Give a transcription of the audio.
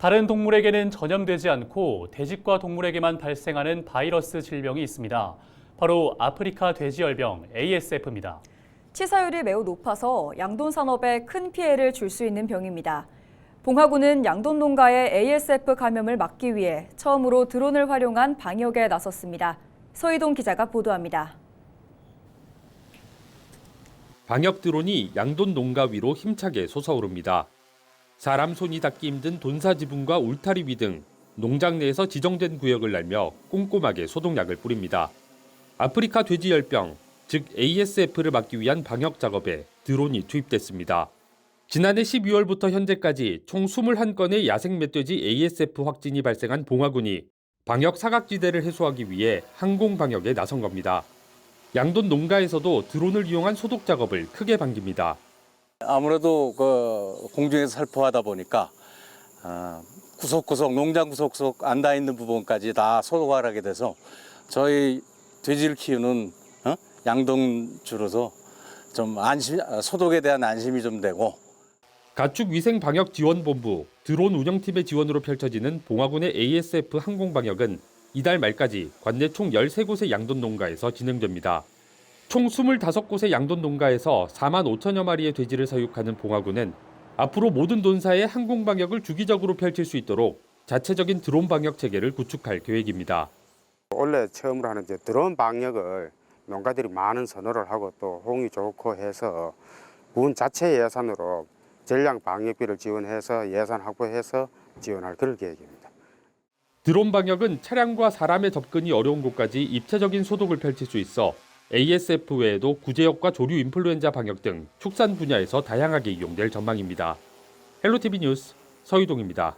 다른 동물에게는 전염되지 않고 돼지과 동물에게만 발생하는 바이러스 질병이 있습니다. 바로 아프리카 돼지열병 ASF입니다. 치사율이 매우 높아서 양돈 산업에 큰 피해를 줄 수 있는 병입니다. 봉화구는 양돈 농가의 ASF 감염을 막기 위해 처음으로 드론을 활용한 방역에 나섰습니다. 서희동 기자가 보도합니다. 방역 드론이 양돈 농가 위로 힘차게 솟아오릅니다. 사람 손이 닿기 힘든 돈사 지붕과 울타리 위 등 농장 내에서 지정된 구역을 날며 꼼꼼하게 소독약을 뿌립니다. 아프리카 돼지열병, 즉 ASF를 막기 위한 방역 작업에 드론이 투입됐습니다. 지난해 12월부터 현재까지 총 21건의 야생 멧돼지 ASF 확진이 발생한 봉화군이 방역 사각지대를 해소하기 위해 항공 방역에 나선 겁니다. 양돈 농가에서도 드론을 이용한 소독 작업을 크게 반깁니다. 아무래도 그 공중에서 살포하다 보니까 아, 구석구석 농장 구석구석 앉아 있는 부분까지 다 소독을 하게 돼서 저희 돼지를 키우는 어? 양동주로서 좀 안심 아, 소독에 대한 안심이 좀 되고 가축 위생 방역 지원 본부 드론 운영팀의 지원으로 펼쳐지는 봉화군의 ASF 항공 방역은 이달 말까지 관내 총 13곳의 양돈 농가에서 진행됩니다. 총 25곳의 양돈 농가에서 4만 5천여 마리의 돼지를 사육하는 봉화군은 앞으로 모든 돈사의 항공 방역을 주기적으로 펼칠 수 있도록 자체적인 드론 방역 체계를 구축할 계획입니다. 원래 처음으로 하는 이제 드론 방역을 농가들이 많은 선호를 하고 또 호응이 좋고 해서 군 자체 예산으로 전량 방역비를 지원해서 예산 확보해서 지원할 그럴 계획입니다. 드론 방역은 차량과 사람의 접근이 어려운 곳까지 입체적인 소독을 펼칠 수 있어 ASF 외에도 구제역과 조류 인플루엔자 방역 등 축산 분야에서 다양하게 이용될 전망입니다. 헬로티비 뉴스 서유동입니다.